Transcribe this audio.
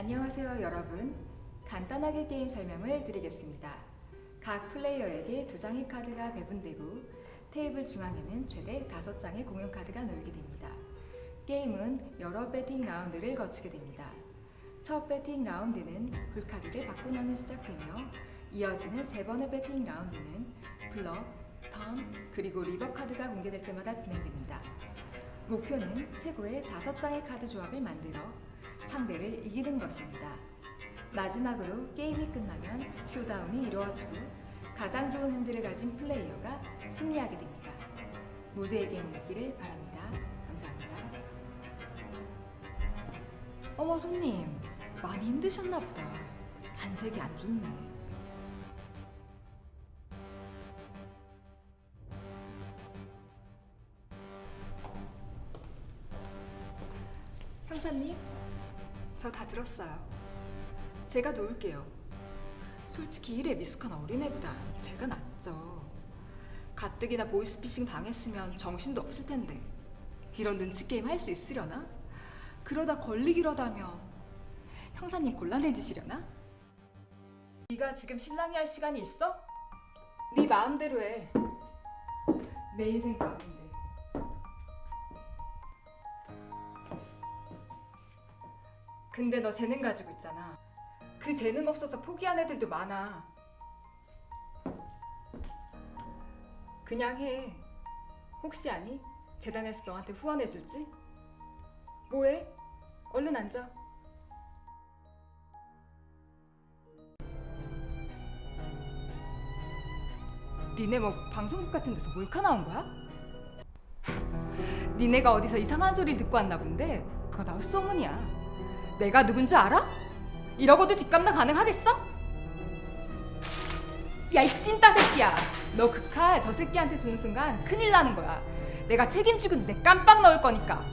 안녕하세요 여러분. 간단하게 게임 설명을 드리겠습니다. 각 플레이어에게 두 장의 카드가 배분되고 테이블 중앙에는 최대 다섯 장의 공용 카드가 놓이게 됩니다. 게임은 여러 배팅 라운드를 거치게 됩니다. 첫 배팅 라운드는 불카드를 받고 나누 시작되며 이어지는 세 번의 배팅 라운드는 블럭, 턴, 그리고 리버 카드가 공개될 때마다 진행됩니다. 목표는 최고의 다섯 장의 카드 조합을 만들어 상대를 이기는 것입니다. 마지막으로 게임이 끝나면 쇼다운이 이루어지고 가장 좋은 핸들을 가진 플레이어가 승리하게 됩니다. 모두에게 힘있기를 바랍니다. 감사합니다. 어머 손님, 많이 힘드셨나 보다. 한색이 안 좋네. 형사님, 저 다 들었어요. 제가 놓을게요. 솔직히 일에 미숙한 어린애보단 제가 낫죠. 가뜩이나 보이스피싱 당했으면 정신도 없을 텐데 이런 눈치 게임 할 수 있으려나? 그러다 걸리기라다면 형사님 곤란해지시려나? 네가 지금 신랑이 할 시간이 있어? 네 마음대로 해. 내 인생 가운데. 근데 너 재능 가지고 있잖아. 그 재능 없어서 포기한 애들도 많아. 그냥 해. 혹시 아니? 재단에서 너한테 후원해 줄지? 뭐해? 얼른 앉아. 니네 뭐 방송국 같은 데서 몰카 나온 거야? 니네가 어디서 이상한 소리를 듣고 왔나 본데 그거 나올 소문이야. 내가 누군지 알아? 이러고도 뒷감당 가능하겠어? 야 이 찐따 새끼야 너 그 칼 저 새끼한테 주는 순간 큰일 나는 거야 내가 책임지고 내 깜빡 넣을 거니까